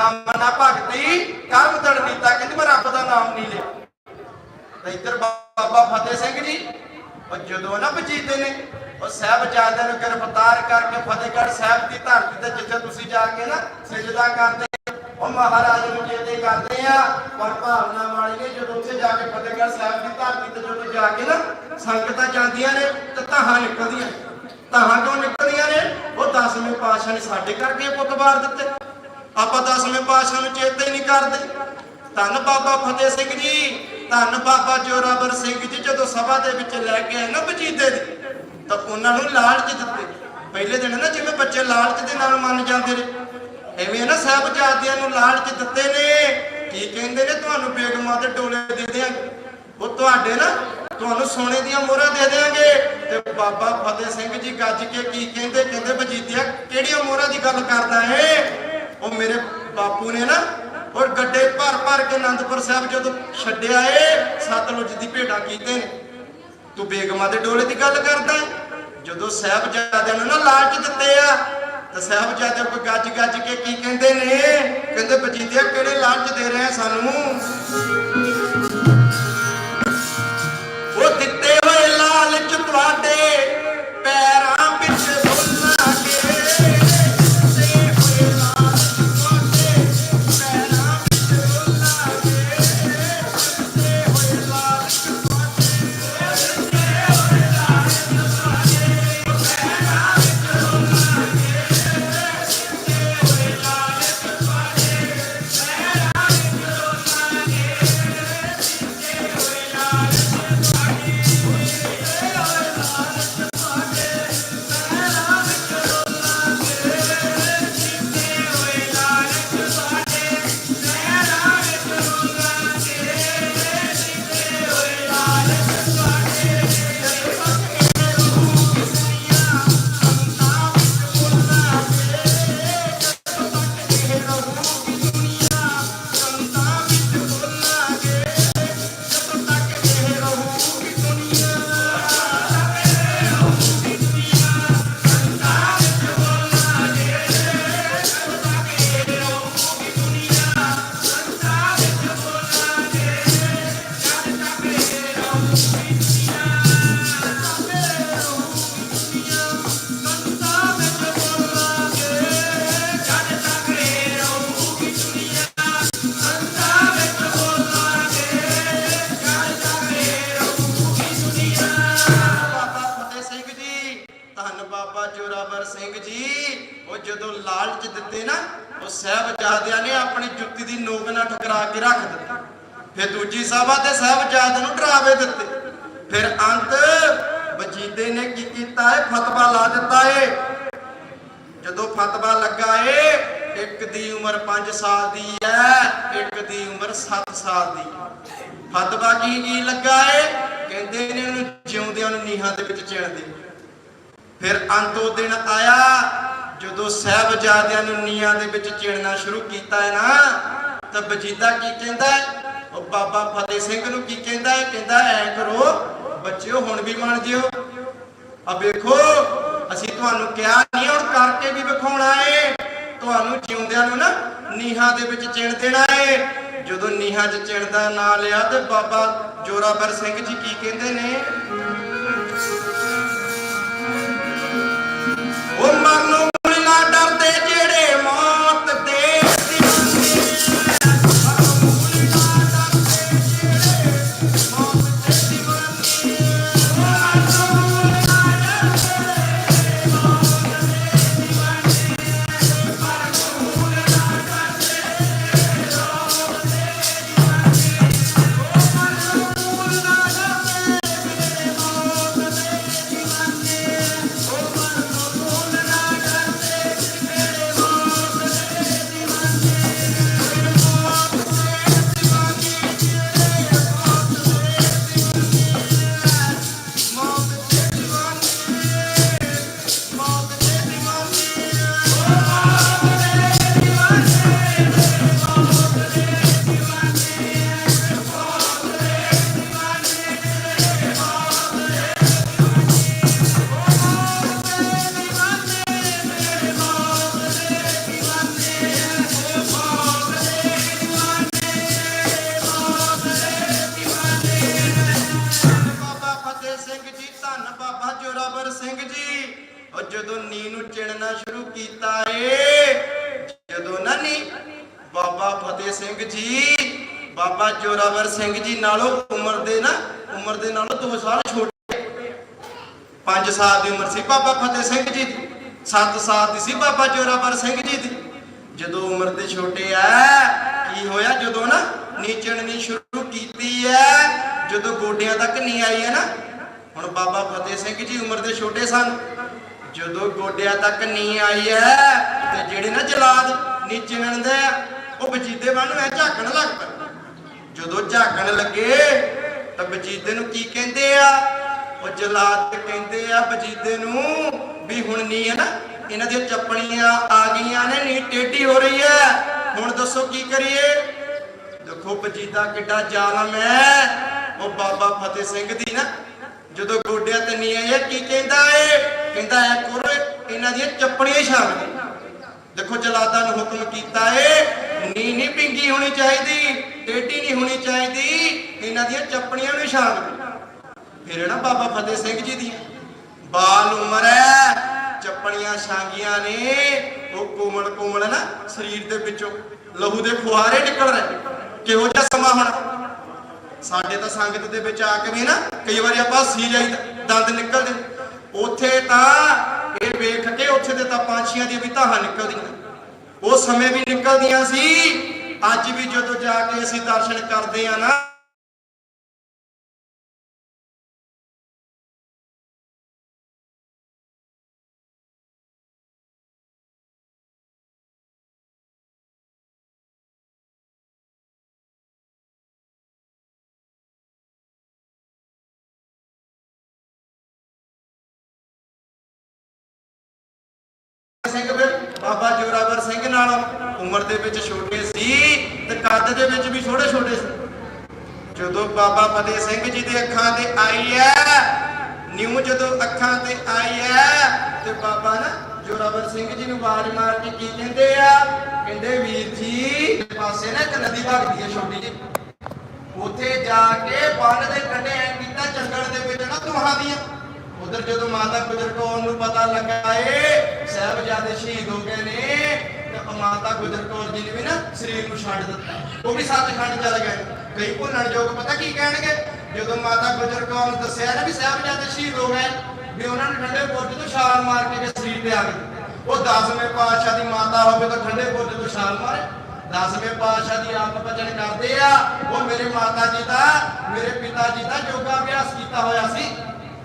ਨਾਮ ਭਗਤੀ, ਕਰਮ ਤੜ ਨੀਤਾ ਮੈਂ ਰੱਬ ਦਾ ਨਾਮ ਨਹੀਂ ਲਿਆ। ਤੇ ਇੱਧਰ ਬਾਬਾ ਫਤਿਹ ਸਿੰਘ ਜੀ, ਉਹ ਜਦੋਂ ਨਾ ਬਜੀਤੇ ਨੇ, ਉਹ ਸਾਹਿਬਜ਼ਾਦਿਆਂ ਨੂੰ ਗ੍ਰਿਫਤਾਰ ਕਰਕੇ ਫਤਿਹਗੜ੍ਹ ਸਾਹਿਬ ਦੀ ਧਰਤੀ ਤੇ ਜਿੱਥੇ ਤੁਸੀਂ ਜਾ ਕੇ ਨਾ ਸਜਦਾ ਕਰਦੇ ਉਹ ਮਹਾਰਾਜ ਨੂੰ ਚੇਤੇ ਕਰਦੇ ਆ, ਪਰ ਭਾਵਨਾ ਵਾਲੀਏ ਜਦੋਂ ਉੱਥੇ ਜਾ ਕੇ ਫਤਿਹਗੜ੍ਹ ਸਾਹਿਬ ਦੀ ਧਰਤੀ ਤੇ ਜਦੋਂ ਜਾ ਕੇ ਨਾ ਸੰਗਤਾਂ ਜਾਂਦੀਆਂ ਨੇ, ਤੇ ਧਾਹਾਂ ਨਿਕਲਦੀਆਂ ਧਾਹਾਂ ਕਿਉਂ ਨਿਕਲਦੀਆਂ ਨੇ? ਉਹ ਦਸਵੇਂ ਪਾਤਸ਼ਾਹ ਨੇ ਸਾਡੇ ਕਰਕੇ ਪੁੱਤ ਵਾਰ ਦਿੱਤੇ। ਆਪਾਂ ਦਸਵੇਂ ਪਾਤਸ਼ਾਹ ਨੂੰ ਚੇਤੇ ਹੀ ਨਹੀਂ ਕਰਦੇ। ਧੰਨ ਬਾਬਾ ਫਤਿਹ ਸਿੰਘ ਜੀ, ਧੰਨ ਬਾਬਾ ਜੋਰਾਵਰ ਸਿੰਘ ਜੀ, ਜਦੋਂ ਸਭਾ ਦੇ ਵਿੱਚ ਲੈ ਕੇ ਆਏ ਨਾ ਵਜੀਦੇ ਦੀ, ਤਾਂ ਉਹਨਾਂ ਨੂੰ ਲਾਲਚ ਦਿੱਤੇ। ਪਹਿਲੇ ਦਿਨ ਨਾ ਜਿਵੇਂ ਬੱਚੇ ਲਾਲਚ ਦੇ ਨਾਲ ਮੰਨ ਜਾਂਦੇ ਨੇ, ਐਵੇਂ ਨਾ ਸਾਹਿਬਜ਼ਾਦਿਆਂ ਨੂੰ ਲਾਲਚ ਦਿੱਤੇ ਨੇ, ਕੀ ਕਹਿੰਦੇ ਨੇ, ਤੁਹਾਨੂੰ ਬੇਗਮਾਂ ਦੇ ਡੋਲੇ ਦੇ ਦਿਆਂਗੇ। ਉਹ ਤੁਹਾਡੇ ਨਾ ਤੁਹਾਨੂੰ ਸੋਨੇ ਦੀਆਂ ਮੋਹਰਾਂ ਦੇ ਦੇਾਂਗੇ ਤੇ ਬਾਬਾ ਫਤਿਹ ਸਿੰਘ ਜੀ ਗੱਜ ਕੇ ਕੀ ਕਹਿੰਦੇ? ਕਹਿੰਦੇ, ਵਜੀਦਿਆ, ਕਿਹੜੀਆਂ ਮੋਹਰਾਂ ਦੀ ਗੱਲ ਕਰਦਾ ਏ? ਉਹ ਮੇਰੇ ਬਾਪੂ ਨੇ ਨਾ ਔਰ ਗੱਡੇ ਭਰ ਭਰ ਕੇ ਅਨੰਦਪੁਰ ਸਾਹਿਬ ਜਦੋਂ ਛੱਡਿਆ ਏ, ਸਤਲੁਜ ਦੀ ਭੇਟਾ ਕੀਤੇ ਨੇ। ਤੂੰ ਬੇਗਮਾ ਦੇ ਡੋਲੇ ਦੀ ਗੱਲ ਕਰਦਾ ਹੈ? ਜਦੋਂ ਸਾਹਿਬਜ਼ਾਦਿਆਂ ਨੂੰ ਨਾ ਲਾਲਚ ਦਿੱਤੇ ਆ, ਤਾਂ ਸਾਹਿਬਜ਼ਾਦੇ ਕੋ ਗੱਜ ਗੱਜ ਕੇ ਕੀ ਕਹਿੰਦੇ ਨੇ? ਕਹਿੰਦੇ ਵਜੀਦਿਆ ਕਿਹੜੇ ਲਾਲਚ ਦੇ ਰਹੇ ਆ ਸਾਨੂੰ? ਉਹ ਦਿੱਤੇ ਹੋਏ ਲਾਲਚ ਤੁਹਾਡੇ ਉਹ ਜਦੋਂ ਲਾਲਚ ਦਿੱਤੇ ਨਾ, ਉਹ ਸਾਹਿਬਜ਼ਾਦਿਆਂ ਨੇ ਆਪਣੀ ਜੁੱਤੀ ਦੀ ਨੋਕ ਨਾਲ ਟਕਰਾ ਕੇ ਰੱਖ ਦਿੱਤੀ। ਫਿਰ ਦੂਜੀ ਸਭਾ ਤੇ ਸਾਹਿਬਜ਼ਾਦ ਨੂੰ ਡਰਾਵੇ ਦਿੱਤੇ। ਫਿਰ ਅੰਤ ਵਜੀਦੇ ਨੇ ਕੀ ਕੀਤਾ ਹੈ ਫਤਵਾ ਲਾ ਦਿੱਤਾ ਏ। ਜਦੋਂ ਫਤਵਾ ਲੱਗਾ ਏ, ਇੱਕ ਦੀ ਉਮਰ 5 ਸਾਲ ਦੀ ਹੈ, ਇੱਕ ਦੀ ਉਮਰ 7 ਸਾਲ ਦੀ ਫਤਵਾ ਕੀ ਕੀ ਲੱਗਾ ਏ? ਕਹਿੰਦੇ ਨੇ ਉਹਨੂੰ ਜਿਉਂਦਿਆਂ ਨੂੰ ਨੀਹਾਂ ਦੇ ਵਿੱਚ ਚਿਣਦੇ ਫਿਰ ਅੰਤੋ ਦਿਨ ਆਇਆ ਜਦੋਂ ਸਾਹਿਬਜ਼ਾਦਿਆਂ ਨੂੰ ਨੀਹਾਂ ਦੇ ਵਿੱਚ ਚਿਣਨਾ ਸ਼ੁਰੂ ਕੀਤਾ ਹੈ ਨਾ, ਤਾਂ ਵਜੀਦਾ ਕੀ ਕਹਿੰਦਾ ਉਹ ਬਾਬਾ ਫਤਿਹ ਸਿੰਘ ਨੂੰ ਕੀ ਕਹਿੰਦਾ ਹੈ? ਕਹਿੰਦਾ, ਐ ਕਰੋ, ਬੱਚਿਓ, ਹੁਣ ਵੀ ਮੰਨ ਜਿਓ। ਆ ਵੇਖੋ, ਅਸੀਂ ਤੁਹਾਨੂੰ ਕਿਹਾ ਨਹੀਂ, ਹੁਣ ਕਰਕੇ ਵੀ ਵਿਖਾਉਣਾ ਏ। ਤੁਹਾਨੂੰ ਜਿਉਂਦਿਆਂ ਨੂੰ ਨਾ ਨੀਹਾਂ ਦੇ ਵਿੱਚ ਚਿਣ ਦੇਣਾ ਏ। ਜਦੋਂ ਨੀਹਾਂ 'ਚ ਚਿਣ ਦਾ ਨਾਂ ਲਿਆ, ਤੇ ਬਾਬਾ ਜੋਰਾਵਰ ਸਿੰਘ ਜੀ ਕੀ ਕਹਿੰਦੇ ਨੇ? ਉਹ ਮਰਨੋਂ ਬਾਬਰ ਸਿੰਘ ਜੀ, ਉਹ ਜਦੋਂ ਨੀ ਨੂੰ ਚਿਣਨਾ ਸ਼ੁਰੂ ਕੀਤਾ ਏ, ਜਦੋਂ ਨਾ ਨੀ ਬਾਬਾ ਫਤਿਹ ਸਿੰਘ ਜੀ, ਬਾਬਾ ਜੋਰਾਵਰ ਸਿੰਘ ਜੀ ਨਾਲੋਂ ਉਮਰ ਦੇ ਨਾ, ਉਮਰ ਦੇ ਨਾਲੋਂ 2 ਸਾਲ ਛੋਟੇ। 5 ਸਾਲ ਦੀ ਉਮਰ ਸੀ ਬਾਬਾ ਫਤਿਹ ਸਿੰਘ ਜੀ ਦੀ 7 ਸਾਲ ਦੀ ਸੀ ਬਾਬਾ ਜੋਰਾਵਰ ਸਿੰਘ ਜੀ ਦੀ। ਜਦੋਂ ਉਮਰ ਦੇ ਛੋਟੇ ਆ ਕੀ ਹੋਇਆ? ਜਦੋਂ ਨਾ ਨੀਚਣਨੀ ਸ਼ੁਰੂ ਕੀਤੀ ਐ, ਜਦੋਂ ਗੋਡਿਆਂ ਤੱਕ ਨਹੀਂ ਆਈ ਹੈ ਨਾ ਹੁਣ ਬਾਬਾ ਫਤਿਹ ਸਿੰਘ ਜੀ ਉਮਰ ਦੇ ਛੋਟੇ ਸਨ। ਜਦੋਂ ਗੋਡਿਆਂ ਤੱਕ ਨੀ ਆਈ ਹੈ ਤੇ ਜਿਹੜੇ ਨਾ ਜਲਾਦ ਨੀਚੇ ਦੇ ਆ, ਉਹ ਬਜੀਦੇ ਵੱਲ ਨੂੰ ਐ ਝਾਕਣ ਲੱਗ ਪਏ ਜਦੋਂ ਝਾਕਣ ਲੱਗੇ ਤਾਂ ਬਜੀਦੇ ਨੂੰ ਕੀ ਕਹਿੰਦੇ ਆ? ਉਹ ਜਲਾਦ ਕਹਿੰਦੇ ਆ ਬਜੀਦੇ ਨੂੰ ਵੀ ਹੁਣ ਨੀ ਹੈ ਨਾ ਇਹਨਾਂ ਦੀਆਂ ਚੱਪਣੀਆਂ ਆ ਗਈਆਂ ਨੇ ਨੀ ਟੇਢੀ ਹੋ ਰਹੀ ਹੈ। ਹੁਣ ਦੱਸੋ ਕੀ ਕਰੀਏ? ਦੇਖੋ ਬਜੀਦਾ ਕਿੱਡਾ ਜ਼ਾਲਮ ਹੈ। ਉਹ ਬਾਬਾ ਫਤਿਹ ਸਿੰਘ ਦੀ ਨਾ ਜਦੋਂ ਗੋਡਿਆਂ ਤੇ ਨੀ ਆਇਆ ਕੀ ਕਹਿੰਦਾ ਏ? ਕਹਿੰਦਾ ਐ ਕਰੋ, ਇਹਨਾਂ ਦੀਆਂ ਚੱਪਣੀਆਂ ਛਾਪ ਦੇ ਦੇਖੋ ਜਲਾਦਾਂ ਨੂੰ ਹੁਕਮ ਕੀਤਾ ਏ, ਨੀ ਨਹੀਂ ਪਿੰਗੀ ਹੋਣੀ ਚਾਹੀਦੀ, ਟੇਢੀ ਨਹੀਂ ਹੋਣੀ ਚਾਹੀਦੀ, ਇਹਨਾਂ ਦੀਆਂ ਚੱਪਣੀਆਂ ਨੂੰ ਛਾਪ ਦੇ ਫਿਰ ਨਾ ਬਾਬਾ ਫਤਿਹ ਸਿੰਘ ਜੀ ਦੀ ਬਾਲ ਉਮਰ ਹੈ ਚੱਪਣੀਆਂ ਛਾਂਗੀਆਂ ਨੇ, ਉਹ ਕੋਮਲ ਕੋਮਲ ਨਾ ਸਰੀਰ ਦੇ ਵਿੱਚੋਂ ਲਹੂ ਦੇ ਫੁਹਾਰੇ ਨਿਕਲ ਰਹੇ ਕਿਹੋ ਜਿਹਾ ਸਮਾਂ ਹੋਣਾ? ਸਾਡੇ ਤਾਂ ਸੰਗਤ ਦੇ ਵਿੱਚ ਆ ਕੇ ਵੀ ਨਾ ਕਈ ਵਾਰੀ ਆਪਾਂ ਸੀ ਜਾਈ ਦੰਦ ਨਿਕਲਦੇ ਉੱਥੇ ਤਾਂ ਇਹ ਵੇਖ ਕੇ ਉੱਥੇ ਦੇ ਤਾਂ ਪੰਛੀਆਂ ਦੀਆਂ ਵੀ ਧਾਹਾਂ ਨਿਕਲਦੀਆਂ ਉਹ ਸਮੇਂ ਵੀ ਨਿਕਲਦੀਆਂ ਸੀ। ਅੱਜ ਵੀ ਜਦੋਂ ਜਾ ਕੇ ਅਸੀਂ ਦਰਸ਼ਨ ਕਰਦੇ ਆ ਨਾ ਸਿੰਘ ਫਿਰ ਬਾਬਾ ਜੋਰਾਵਰ ਸਿੰਘ ਨਾਲ ਉਮਰ ਦੇ ਵਿੱਚ ਛੋਟੇ ਸੀ ਤੇ ਕੱਦ ਦੇ ਵਿੱਚ ਵੀ ਛੋਟੇ ਛੋਟੇ ਸੀ। ਜਦੋਂ ਬਾਬਾ ਫਤਿਹ ਸਿੰਘ ਜੀ ਦੇ ਅੱਖਾਂ ਤੇ ਆਈ ਹੈ ਨਿਊ ਜਦੋਂ ਅੱਖਾਂ ਤੇ ਆਈ ਹੈ ਤੇ ਬਾਬਾ ਨਾ ਜੋਰਾਵਰ ਸਿੰਘ ਜੀ ਨੂੰ ਆਵਾਜ਼ ਮਾਰ ਕੇ ਕੀ ਕਹਿੰਦੇ ਆ? ਕਹਿੰਦੇ ਵੀਰ ਜੀ ਪਾਸੇ ਨਾ ਇੱਕ ਨਦੀ ਵਗਦੀ ਹੈ ਛੋਟੀ ਜੀ ਉੱਥੇ ਜਾ ਕੇ ਬੰਨ ਦੇ ਕੰਢੇ ਐ ਕੀਤਾ ਜੰਗਲ ਦੇ ਵਿੱਚ ਨਾ ਤੁਹਾਂ ਦੀਆਂ। ਉਧਰ ਜਦੋਂ ਮਾਤਾ ਗੁਜਰ ਕੌਰ ਨੂੰ ਪਤਾ ਲੱਗਾ ਏ, ਸਾਹਿਬਜ਼ਾਦੇ ਸ਼ਹੀਦ ਹੋ ਗਏ ਨੇ, ਤੇ ਮਾਤਾ ਗੁਜਰ ਕੌਰ ਜੀ ਨੇ ਵੀ ਨਾ ਸਰੀਰ ਨੂੰ ਛੱਡ ਦਿੱਤਾ। ਉਹ ਵੀ ਸੱਚਖੰਡ ਚਲੇ ਗਏ। ਕਈ ਭੁੱਲਣ ਯੋਗ ਪਤਾ ਕੀ ਕਹਿਣਗੇ? ਜਦੋਂ ਮਾਤਾ ਗੁਜਰ ਕੌਰ ਨੂੰ ਦੱਸਿਆ ਨਾ ਵੀ ਸਾਹਿਬਜ਼ਾਦੇ ਸ਼ਹੀਦ ਹੋ ਗਏ, ਵੀ ਉਹਨਾਂ ਨੇ ਠੰਡੇ ਬੁਰਜ ਤੋਂ ਛਾਲ ਮਾਰ ਕੇ ਸਰੀਰ ਤੇ ਆ ਗਏ। ਉਹ ਦਸਵੇਂ ਪਾਤਸ਼ਾਹ ਦੀ ਮਾਤਾ ਹੋਵੇ ਤਾਂ ਠੰਡੇ ਬੁਰਜ ਤੋਂ ਛਾਲ ਮਾਰੇ। ਦਸਵੇਂ ਪਾਤਸ਼ਾਹ ਦੀ ਆਪ ਭਜਨ ਕਰਦੇ ਆ। ਉਹ ਮੇਰੇ ਮਾਤਾ ਜੀ ਦਾ, ਮੇਰੇ ਪਿਤਾ ਜੀ ਦਾ ਯੋਗਾ ਅਭਿਆਸ ਕੀਤਾ ਹੋਇਆ ਸੀ।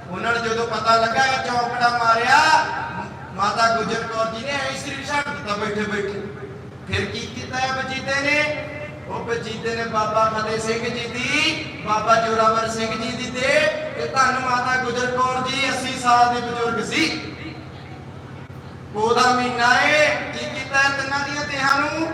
ਉਹਨਾਂ ਨੂੰ ਜਦੋਂ ਪਤਾ ਲੱਗਾ ਇਹ ਚੌਕੜਾ ਮਾਰਿਆ, ਮਾਤਾ ਗੁਜਰ ਕੌਰ ਜੀ ਨੇ ਐ ਸਰੀਰ ਛੱਡ ਬੈਠੇ ਬੈਠੇ। ਫਿਰ ਕੀ ਕੀਤਾ ਬਜੀਤੇ ਨੇ? ਉਹ ਬਜੀਤੇ ਨੇ ਬਾਬਾ ਫਤਿਹ ਸਿੰਘ ਜੀ ਦੀ, ਬਾਬਾ ਜੋਰਾਵਰ ਸਿੰਘ ਜੀ ਦੀ ਤੇ ਤੇ ਧੰਨ ਮਾਤਾ ਗੁਜਰ ਕੌਰ ਜੀ 80 ਸਾਲ ਦੇ ਬਜ਼ੁਰਗ ਸੀ। ਉਹਦਾ ਮਹੀਨਾ ਏ ਕੀ ਕੀਤਾ ਤਿੰਨਾਂ ਦੀਆਂ ਦੇਹਾਂ ਨੂੰ?